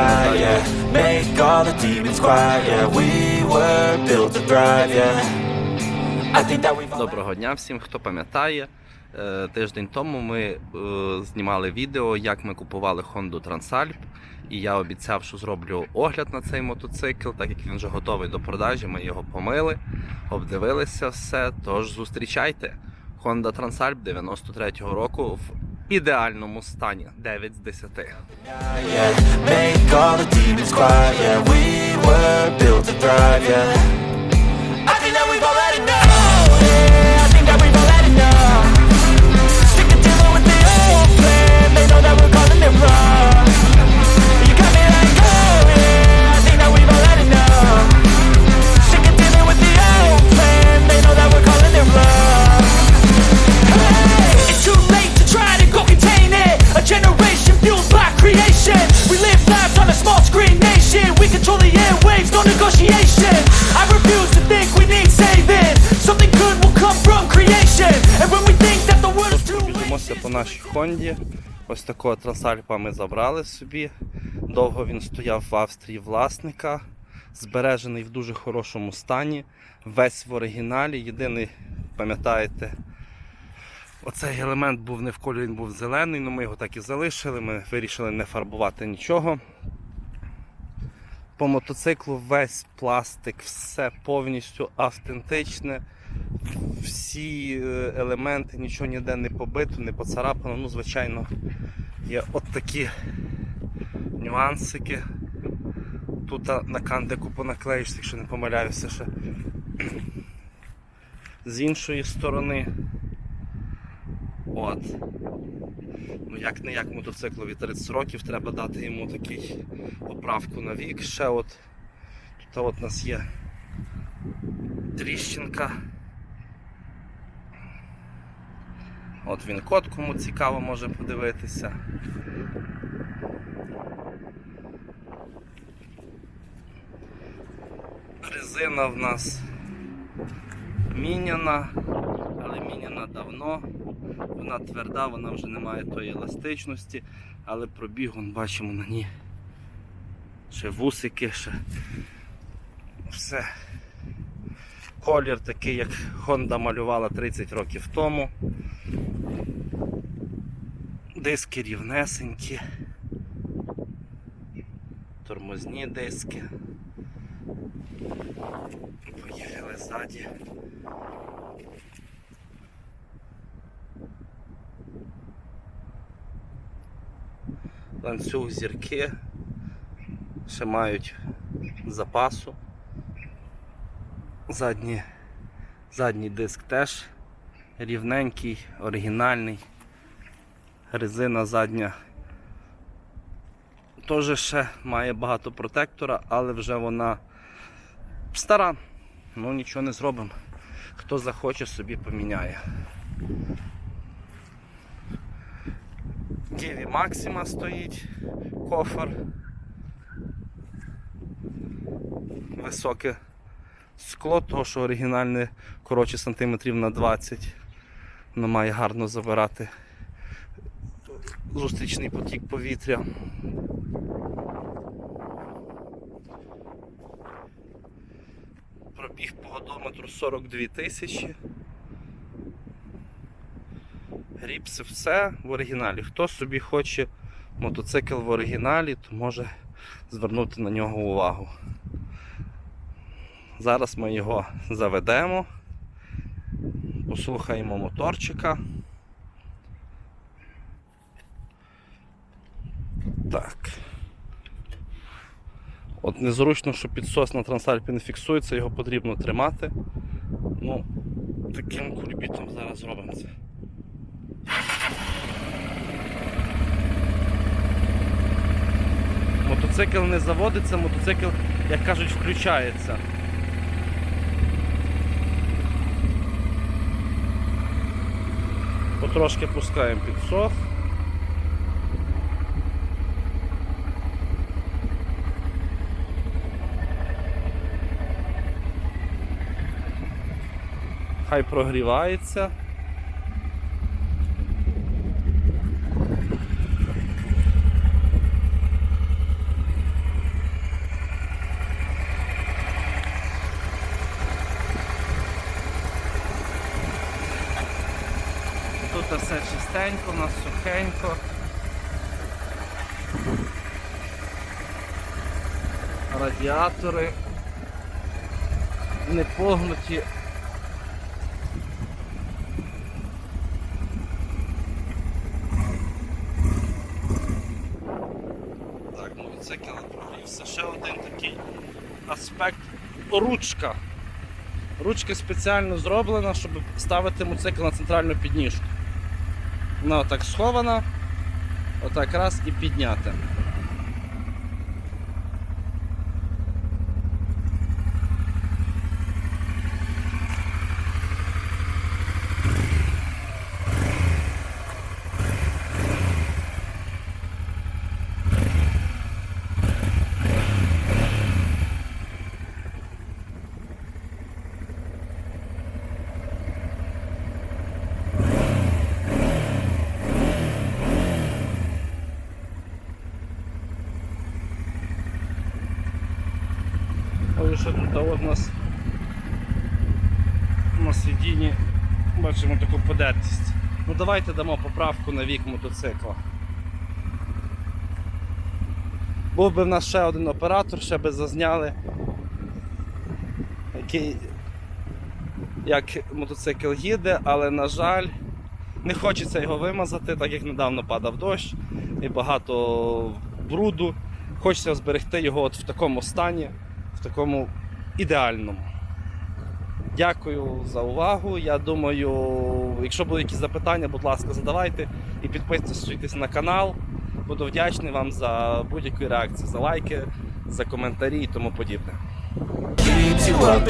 night, yeah. Make all the demons quiet, yeah. We were built to thrive, yeah. Доброго дня всім, хто пам'ятає. е, Тиждень тому ми е, знімали відео, як ми купували Honda Transalp. І я обіцяв, що зроблю огляд на цей мотоцикл, так як він вже готовий до продажі. Ми його помили, обдивилися все. Тож зустрічайте. Honda Transalp 93-го року в ідеальному стані 9 з 10. yeah. Make all the demons quiet. We were built to thrive, yeah. Нашій Хонді. Ось такого трансальпа ми забрали собі. Довго він стояв в Австрії власника, збережений в дуже хорошому стані. Весь в оригіналі. Єдиний, пам'ятаєте, оцей елемент був не в кольорі, він був зелений, але ми його так і залишили. Ми вирішили не фарбувати нічого. По мотоциклу весь пластик, все повністю автентичне всі е, елементи, нічого ніде не побито, не поцарапано. Ну, звичайно, є от такі нюансики. Тут на кандику понаклеїшся, якщо не помиляюся ще. З іншої сторони. От. Ну, як не як мотоциклові 30 років, треба дати йому такий поправку на вік. Ще от тут от у нас є тріщинка. От він код, кому цікаво, може подивитися. Резина в нас міняна, але міняна давно. Вона тверда, вона вже не має тої еластичності, але пробіг, вон, бачимо на ній. Ще вусики, ще все. Колір такий, як Honda малювала 30 років тому. Диски рівнесенькі. Тормозні диски. Поїхали ззаді. Ланцюг зірки. Ще мають запасу. Задній, задній диск теж рівненький, оригінальний. Резина задня теж ще має багато протектора, але вже вона стара. Ну нічого не зробимо. Хто захоче, собі поміняє. Ківі Максима стоїть, кофер. Високе скло, того що оригінальне коротше сантиметрів на 20. Воно має гарно забирати зустрічний потік повітря. Пробіг по годометру 42 тисячі. Гріпси все в оригіналі. Хто собі хоче мотоцикл в оригіналі, то може звернути на нього увагу. Зараз ми його заведемо, послухаємо моторчика. Так. От незручно, що підсос на трансальпі не фіксується, його потрібно тримати. Ну, таким кульбітом зараз зробимо це. Мотоцикл не заводиться, мотоцикл, як кажуть, включається. Потрошки пускаємо підсос. хай прогрівається. Тут все чистенько, у нас сухенько. Радіатори не погнуті. Такий аспект ручка. Ручка спеціально зроблена, щоб ставити моцикл на центральну підніжку. Вона отак схована, отак раз і підняти. Що тут от нас на сидінні бачимо таку подертість. Ну давайте дамо поправку на вік мотоцикла. Був би в нас ще один оператор, ще би зазняли, який, як мотоцикл їде, але на жаль, не хочеться його вимазати, так як недавно падав дощ і багато бруду. Хочеться зберегти його от в такому стані, в такому ідеальному. Дякую за увагу. Я думаю, якщо будуть якісь запитання, будь ласка, задавайте і підписуйтесь на канал. Буду вдячний вам за будь-які реакції, за лайки, за коментарі і тому подібне. keeps you up.